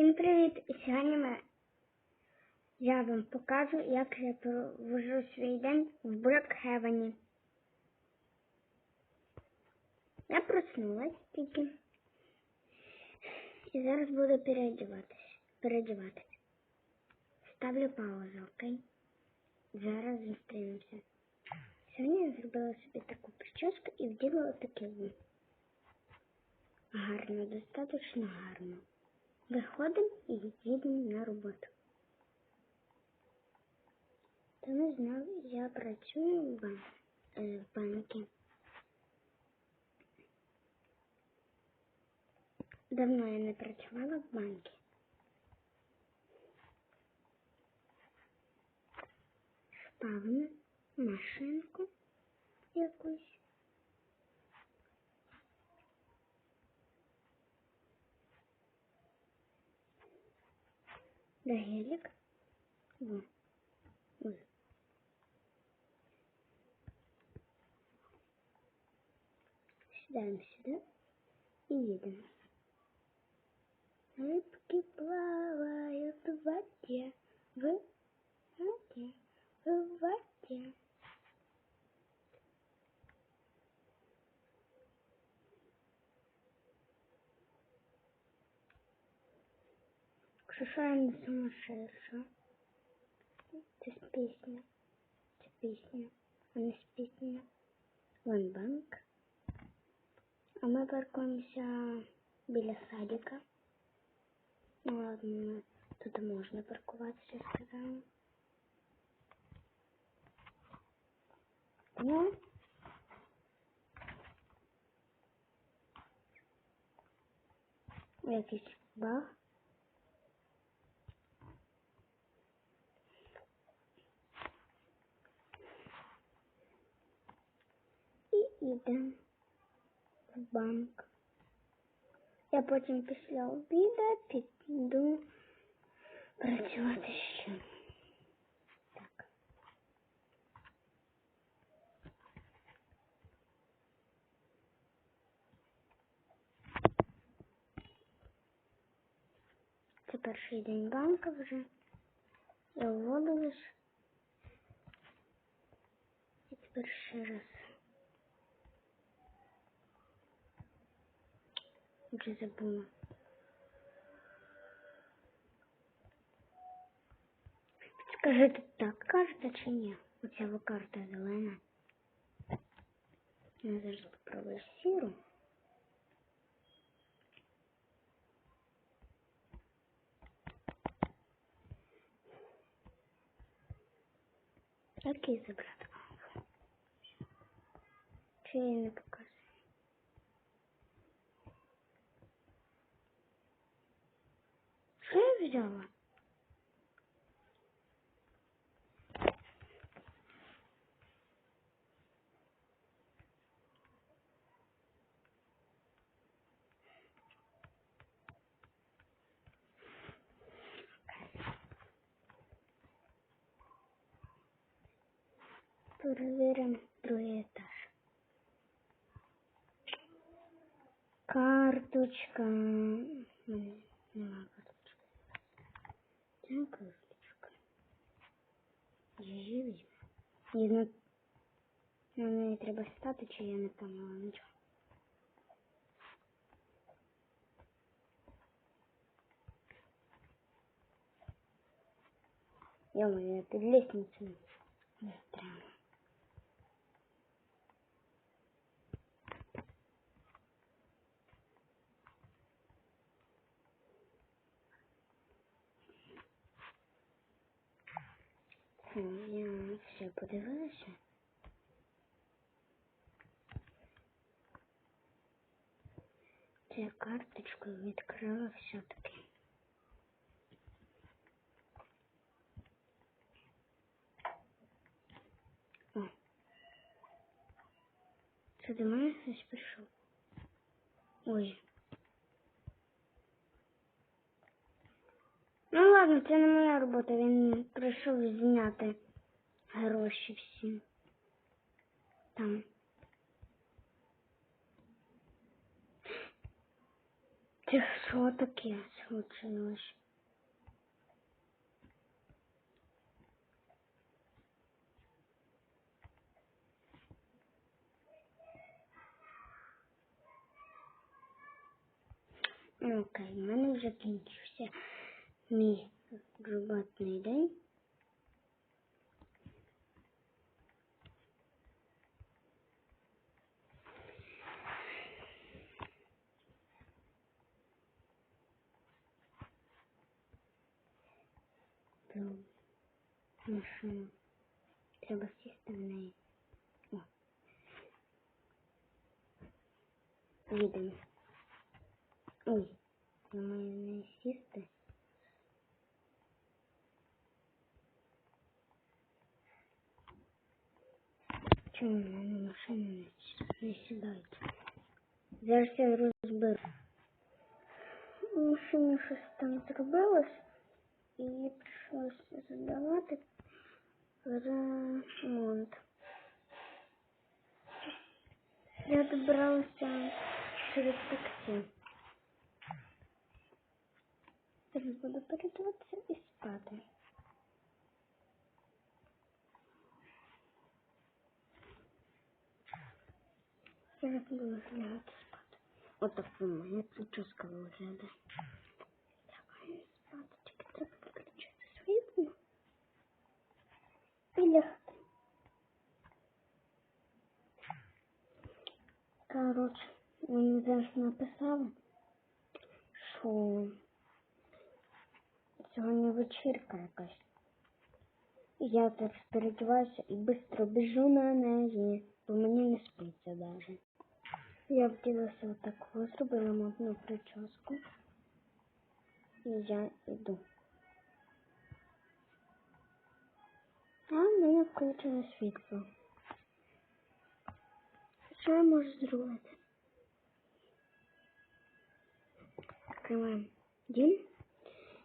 Всім привіт! І сьогодні ми... я вам покажу, як я провожу свій день в Брокхевені. Я проснулась тільки. І зараз буду переодіватися. Переодіватися. Ставлю паузу, окей? Зараз зустрінемося. Сьогодні я зробила собі таку прическу і вділа отакий. Гарно, достатньо гарно. Виходимо і їдемо на роботу. Не знав, я працюю в, бан... е, в банку. Давно я не працювала в банку. Спавна машинку якусь. Да гелик. Во. Ой. Сідаємо сюди і їдемо. Рыбки плавают в воде, в воде, в воде. Я не сумасшедша? Це з пісня. Це пісня. А не з. Вон банк. А ми паркуємося біля садика. Ну ладно, тут можна паркуватися, сказала. Ну. Якийсь баг. І в банк. Я потім після обіду піду працювати ще. Так. Це перший день банка вже. Я вводилась. І тепер ще раз. Вже забула. Скажите, так карта чи ні? Оця карта зелена. Я зараз попробую сіру. Який забрати? Чи я не я взяла? Перевіримо другий етаж. Карточка. М, Нема карточки. Це карточка. Її візьму. Її на... На неї треба стати, чи я не поняла нічого. Ё-моё, я під лестницею. Странно. Я все подивилася. Це карточку відкрила все-таки. О. Це до мене хтось прийшов. Ой. Ну ладно, це не моя робота, він прийшов зняти гроші всі. Там. Це що таке случилось? Ну, Окей, в мене закінчився мій роботний день. Про машину. Треба сісти в неї. Їдемо. Ой, я маю в неї сісти. Чому в мене машина не, с- не сідають? Зараз я розберу. У машині щось там зробилось, і їй прийшлося задавати ремонт. Я добралася через таксі. Зараз буду передаватися і спати. Зараз буду лягати спати. Отак у мене прическа виглядає. Лягаю спати, тільки треба виключити світло. І лягати. Коротше, мені зараз написали, що сьогодні вечірка якась. Я зараз передіваюся і швидко біжу на неї, бо мені не спиться даже. Я вділася отаку, зробила модну прическу. І я йду. А в мене включено світло. Що я можу зробити? Відкриваємо дім.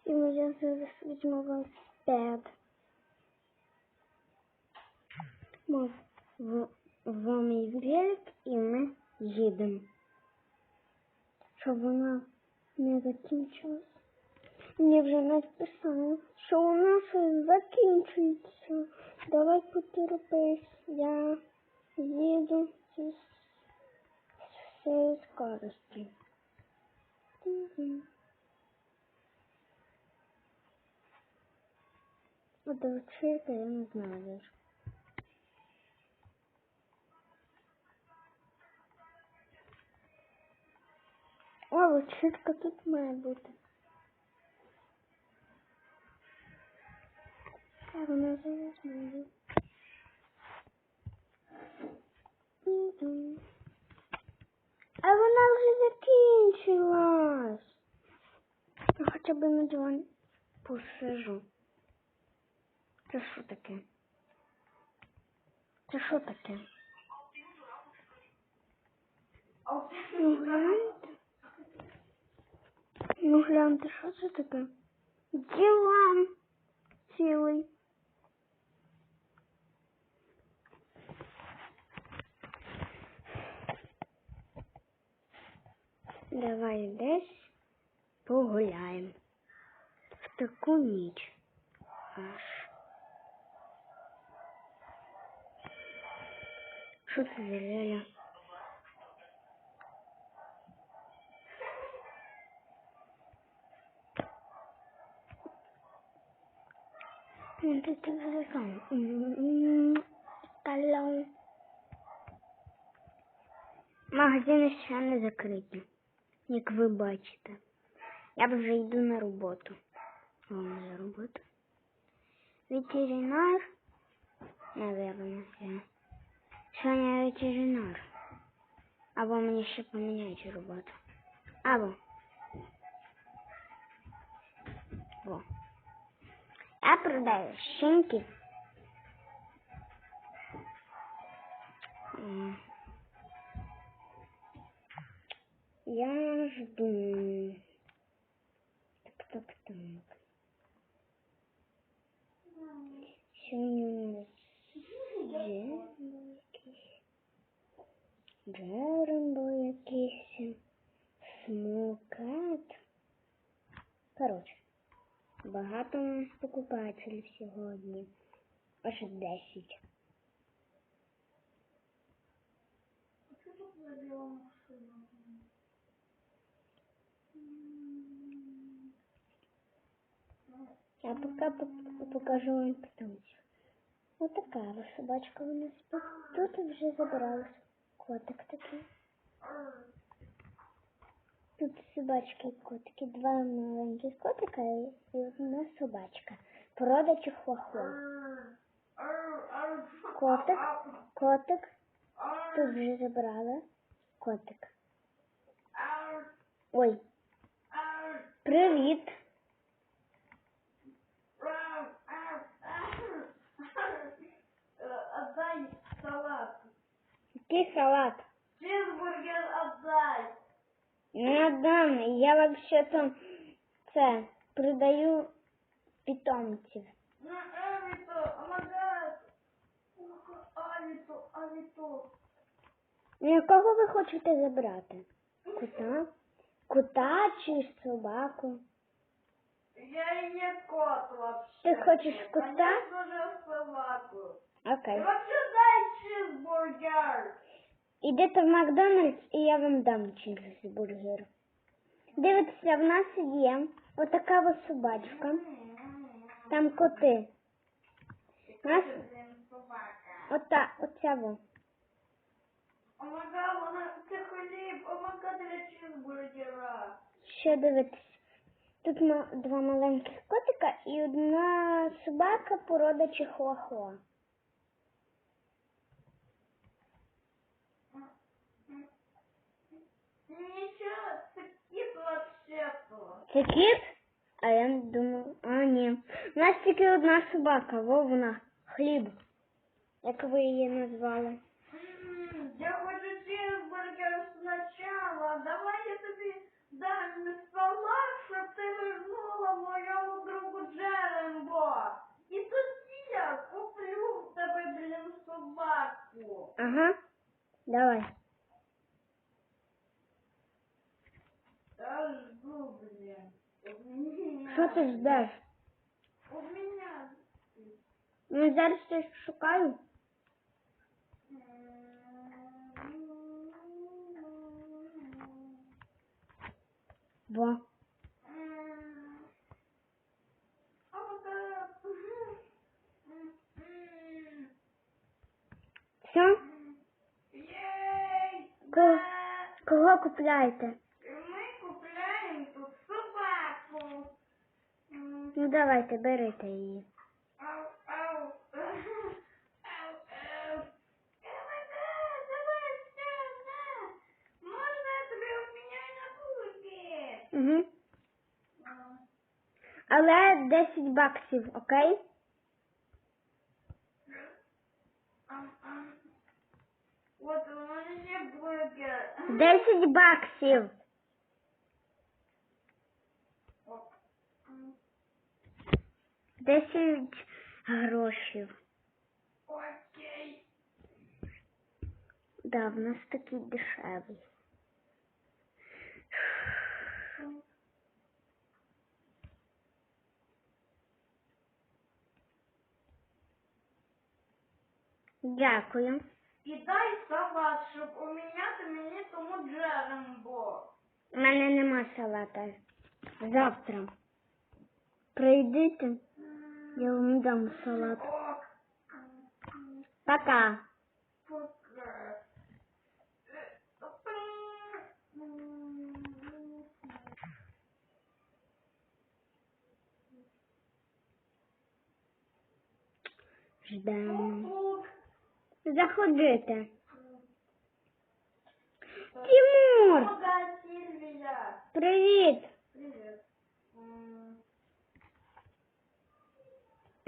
І я зараз візьму велосипед. Мов в, в мій велик і ми їдемо. Щоб вона не закінчилась. Мені вже написали, що нас щось закінчується. Давай потерпись. Я їду з всієї скорості. А я не знаю О, вечірка тут має бути. А вона зараз А вона вже закінчилась. Я хоча б на диван посижу. Це що таке? Це що таке? Гляньте. Ну гляньте, що це таке? Диван цілий. Давай десь погуляємо. В таку ніч. Аж. Що це за ляля? Ну, ти це зазикав. Талон. Магазини ще не закриті, як ви бачите. Я вже йду на роботу. О, моя робота. Ветеринар. Наверное, я. Сьогодні я ветеринар. Або мені ще поміняють роботу. Або. Во. Я продаю щенки. М. Я жду. Так, так, так. Сьогодні у нас Джерем був якийсь. Джерем був якийсь. Смокат. Багато у нас покупателів сьогодні. Аж 10. Що тут за біла машина? Я пока покажу вам питомців. Ось така ось собачка у нас тут. Тут вже забралась. Котик такий. Тут собачки і котики. Два маленьких котика і одна собачка. Порода чихуахуа. Котик. Котик. Тут вже забрала. Котик. Ой, привіт. Отдай салат. Який салат? Чизбургер отдай. Отдам. Я вообще-то це продаю питомців. На Авито. Ну, ви хочете забрати? Кота? Кота чи собаку? Я и не кот вообще. Ты хочешь кота? Конечно же собаку. Окей. вообще дай чизбургер. Ідете в Макдональдс і я вам дам чизбургер. Дивіться, в нас є отака ось собачка. Там коти. У нас ота, оця во. Омагад, вона це хліб. Омагад для чизбургера. Ще дивитися. Тут два маленьких котика і одна собака порода чихуахуа. Ничего, це кіт вообще-то. Це кіт? А я думаю, а ні. У нас тільки одна собака, вовна, хліб. Як ви її назвали? Я хочу чизбургер спочатку. Давай я тобі дам салат, щоб ти вернула моєму другу Джерембо. І тоді я куплю в тебе, блін, собаку. Ага. Давай. Я жду, блін. У мене- Що ти ждеш? У мене. Ну зараз щось шукаю. Это. Все? Єй! Кого купляєте? Ми купляємо собаку. Ну давайте, берите її. Угу. Але 10 баксів, окей? От у мене є бургер. 10 баксів. Оп. М, 10 грошів. Окей. Да, в нас такий дешевий. Дякую. І дай салат, щоб уміняти мені тому Джерембо. У мене нема салата. Завтра. Прийдите, я вам дам салат. Ок. Пока. Ждемо. Тук. Заходите. Тимур! Привіт!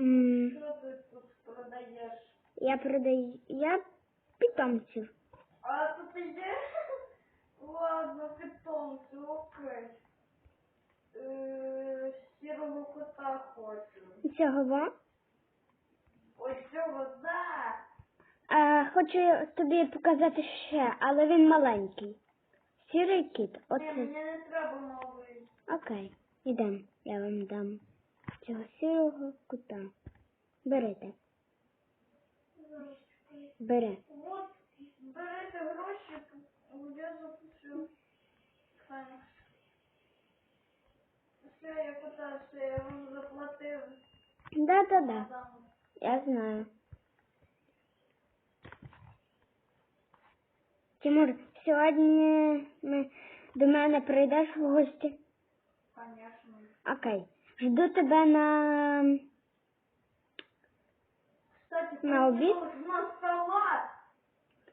М, Что ты тут продаешь? Я продаю. Я питомців. А тут идешь? Ладно, питомцы, окей. Э, Серого кота хочу. Цього во. Ой, всього, да. А, хочу тобі показати ще, але він маленький. Сірий кіт. Ні, Оце. мені не треба новий. Окей. Ідемо, я вам дам цього сірого кута. Берете. Бери. Вот, берете гроші, я. Файно. Все, я питався, я вам заплатив. Да-да-да. Я знаю. Тимур, сьогодні ми до мене прийдеш в гості. Конечно. Окей. Жду тебе на Кстати, На ты обід? делаешь на салат.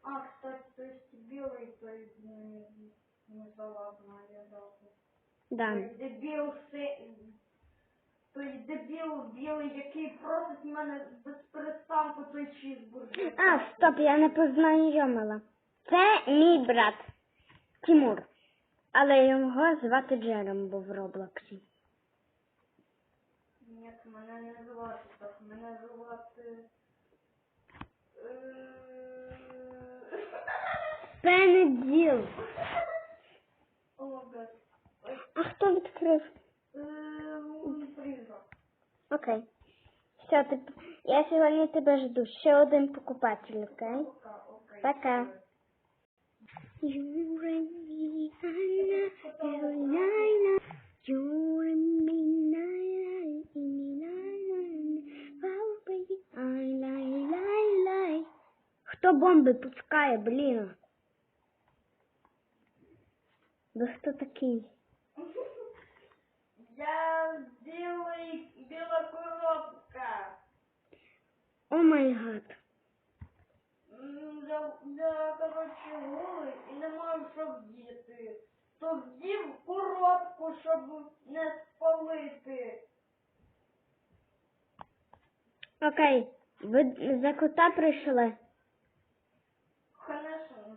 А, кстати, то есть белый, то есть не, не салат, но я забыл. То да. есть дебіл си... Той дебіл білий, який просить мене без перестанку той чізбургер. А, стоп, я не познайомила. Це мій брат Тимур. Але його звати Джером, бо в Роблоксі. Ні, мене не звати так, мене звати... е, Пенеділ. О. А хто відкрив? е. Окей. Все, ти... я сьогодні тебе жду. Ще один покупатель, окей? Пока, окей. Пока. You and me, Lila, you and me. Хто бомби пускає, блін? Ви хто такий? Я білий, біла коробка. О май гад. Я, я, коротше, голий і не маю що вдіти. То вдів коробку, щоб не спалити. Окей, ви за кота прийшли? Конечно.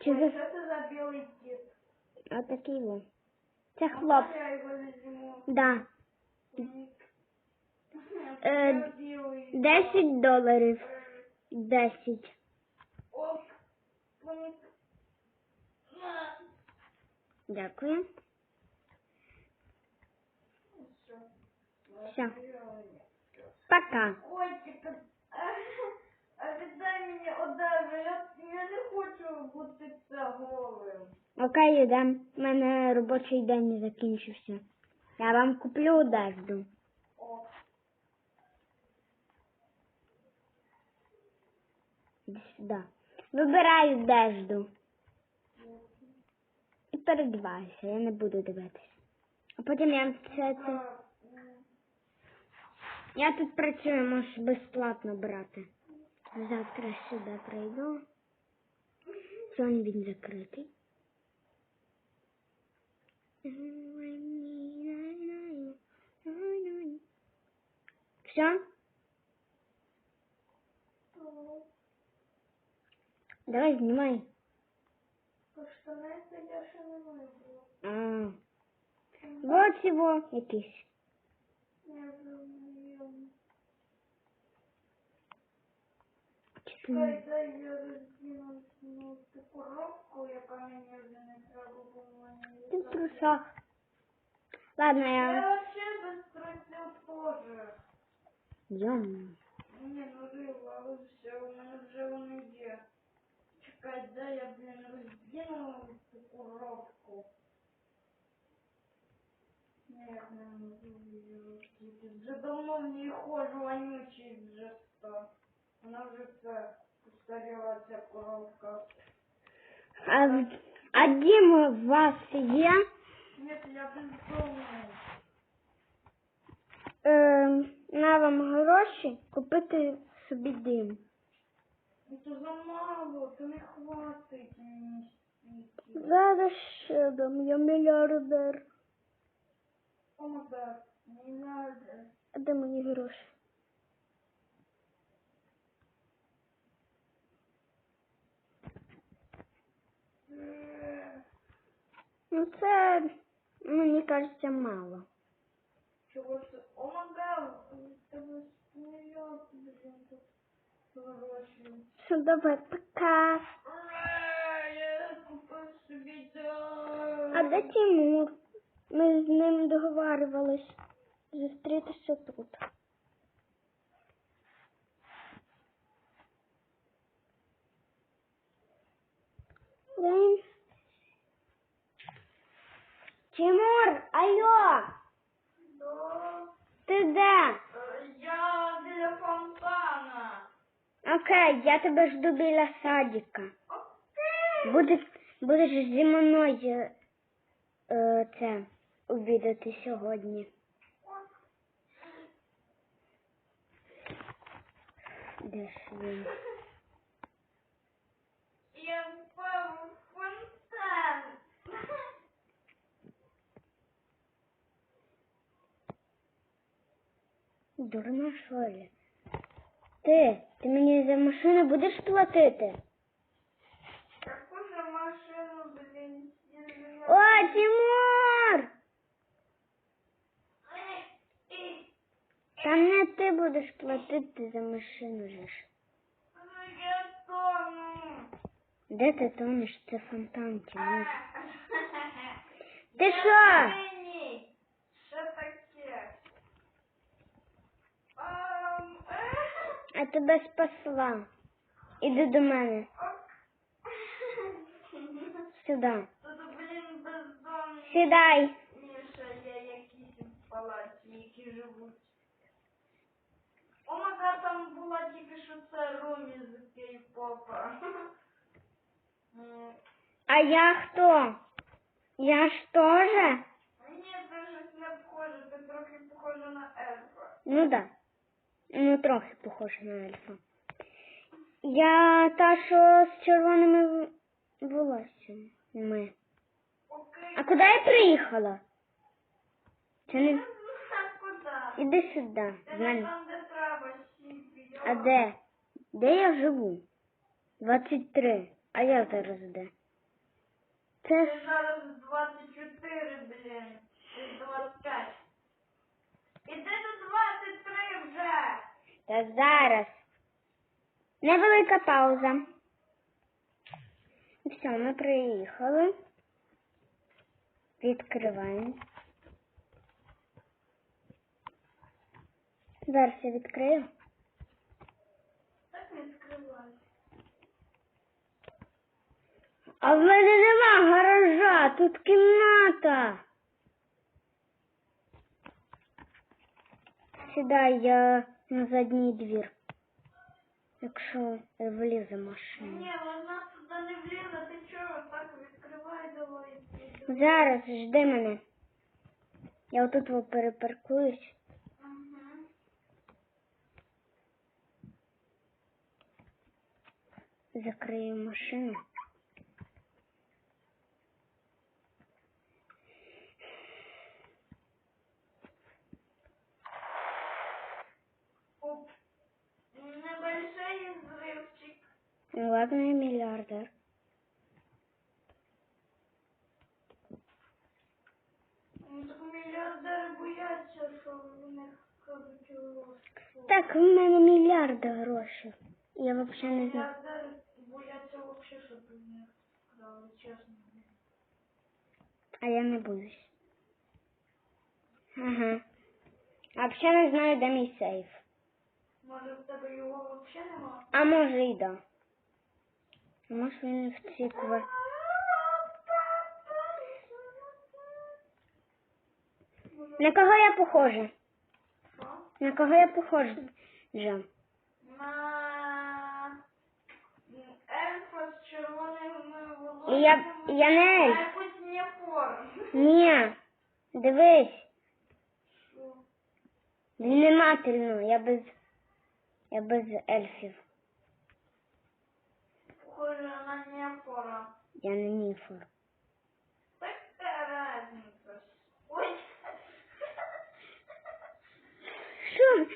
Чи Ой, за Що це за білий кіт? отакий во? Це А хлоп. Я його візьму. Да. Е, Я 10 доларів. Е, 10. Оп. Пуньк. На. Дякую. Все. Все. Пока. Котик, віддай мені одежу, я, я не хочу бути голим. Окей, йдем. У мене робочий день не закінчився. Я вам куплю одежду. О, Іди сюди. Вибирай одежду. І передівайся, я не буду дивитися. А потім я все це. Я тут працюю, можеш безплатно брати. Завтра сюди прийду. Сьогодні він закритий. Все? Давай знімай. А. Вот його якийсь. Чекай. Чекай, дай я роздіну ну, ту коробку, яка мені вже не треба було. Ти мені в трусах. Ладно, Я я... вообще без трусів теж. Йом. Ні, ну рила, але все, у мене вже вони є. Чекай, де я, блін, роздіну цю коробку. Ні, я не можу її роздіти. Вже давно в ній ходжу, вонючий вже став. Вона вже все постаріла ця коробка. А, в- а дім у вас є? Ні, я бездомний. Е, на вам гроші купити собі дим. Ну, Це замало, то не хватить мені стільки. Зараз ще дам, я мільярдер. Мадак, не. А де мені гроші? Ну це, мені кажеться, мало. Чого це? О, мадак, тебе сміяти, блін, тут. Все, давай, пока. Ура, я купив собі. А де Тимур? Ми з ним договарювались. зустрітися тут. День. Тимур, алло, Да. ти де? Я біля фонтана. Окей, я тебе жду біля садика. Окей. Будеш, будеш зі мною е, це обідати сьогодні. Де ж він? Я впав у фонтан. Дурна що ли? Ти, ти мені за машину будеш платити? Яку же машину, блін? О, Тимур! Там не ти будеш платити за машину же. Ну, Я тону. Де ти тонеш? Це фонтан, Тимур. Ти що? тебе спасла. Іди до мене. Сюди. Тут, блін, бездомні. Сідай. Міша є якісь в палаці, які живуть. О, мага, там була тільки що це Румі з кей-попа. М, А я хто? Я ж теж? Ні, це щось не похоже, ти трохи похожа на ельфа. Ну да. Ну, трохи похожа на ельфа. Я та, що з червоними волоссями. Ми. А куди я приїхала? Це не. А? Іди сюди. Де. А де? Де я живу? 23. А я зараз де? Це Ти зараз 24, блін. Ти 25. Іди до 23 вже. Та зараз. Невелика пауза. Все, ми приїхали. Відкриваємо. Зараз я відкрию. Так відкривай. А в мене нема гаража, тут кімната. Сідай я на задній двір. Якщо влізе машина. Ні, вона туди не влізе, ти чого так відкривай давай. Зараз жди мене. Я отут перепаркуюсь. Угу. Закрию машину. Ну ладно, я миллиардер. Так мільярдери бояться, що в них. Так, в мене мільярди грошей. Я взагалі не знаю. Мільярдери бояться взагалі, щоб в них чесно. А я не боюсь. Ага. А взагалі не знаю, де мій сейф. Може в тебе його взагалі нема? А може і да. А може він в квартирі. На кого я похожа? На кого я похожа? Жа. На ельфа з червоними волоссями. я, я не ельф. Ні. Дивись. Що? Внимательно, я без. Я без ельфів. Похоже на неформа. Я не ніфор. Така разниця. Ой. Що?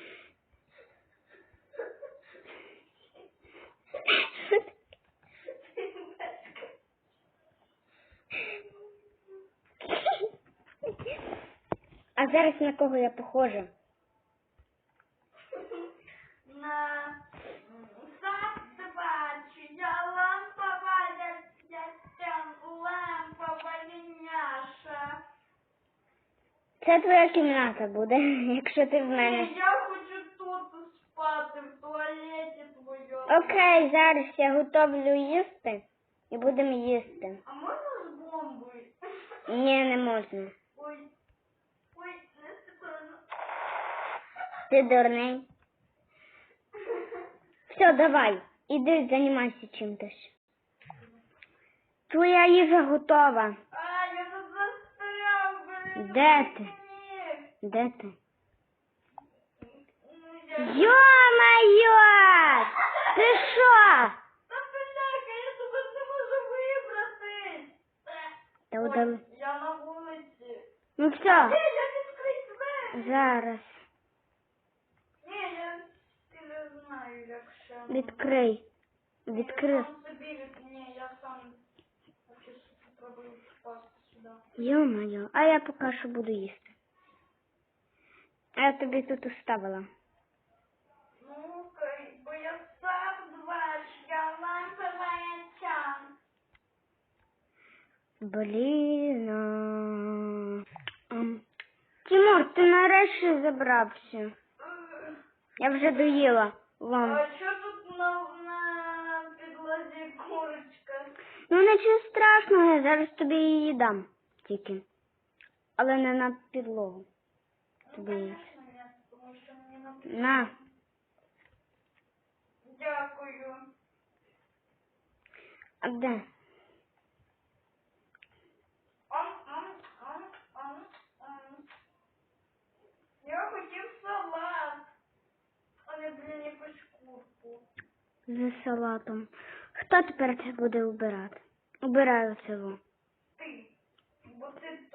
А зараз на кого я похожа? На завтра бачу, я лампова, я, я там лампова няша. Це твоя кімната буде, якщо ти в мене. я хочу тут спати, в туалеті твоєму. Окей, зараз я готовлю їсти і будемо їсти. А можна з бомбою? Ні, не можна. Ой, ой, не степенно. Ти дурний. Все, давай, іди займайся чим-тось. Твоя їжа готова. А, я тут застряв, блін. Де ти? Ні. Де ти? Йо-моє! Ти що? Та бляха, я тебе не можу вибрати. Та удали. Я на вулиці. Ну Ні, все, я відкрий двері. зараз. Ні, я не знаю, як ще. Відкрий. Відкрив. сам собі від... Ні, я сам хочу спробую впасти сюди. Йо-моє, а я поки що буду їсти. А я тобі тут оставила. Ну, бо я сам я ламповая чан. Блін. Тимур, ти нарешті забрався. Я вже доїла. Вам. А що тут на, на підлозі курочка? Ну нічого страшного, я зараз тобі її дам тільки. Але не на підлогу. Тобі. на. Дякую. А де? Я хотів салат, а не, блін, якусь курку. За салатом. Хто тепер це буде убирати? Убираю цього.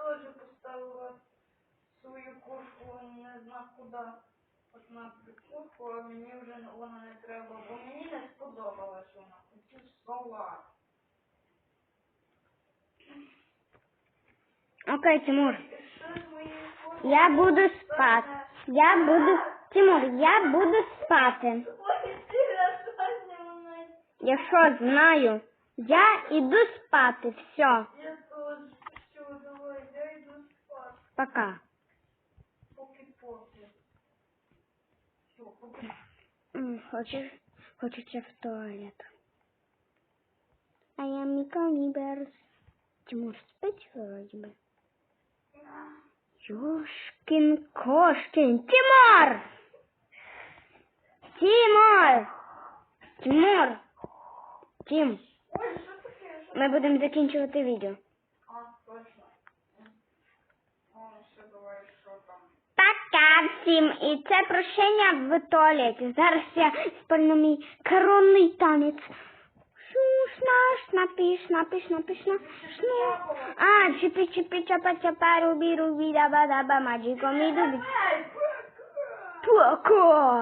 Теж поставила свою курку не знав куди. От на курку, а мені вже вона не треба, бо мені не сподобалась вона. Хотів салат. Окей, Тимур. Я буду спати. Я буду. Тимур, я буду спати. Я що знаю? Я іду спати. Все. Я тоже. Все, давай, я иду спать. Пока. Поки-поки. Все, поки. М, Хочеш? Хочеться в туалет. А я Микони Берс. Тимур спить вроде бы. Ёшкин кошкин. Тимур! Тимур! Тимур! Тим? Що? ми будемо закінчувати відео. А, точно. О, все, давай, що там? Пока всім. І це прощення в туалеті. Зараз я спальну мій коронний танець. Шушна, шна, пішна, пішна, пішна, напиш. А, чіпі, чіпі, чапа, чапа, рубі, рубі, даба, даба, маджіко, мі, Пока!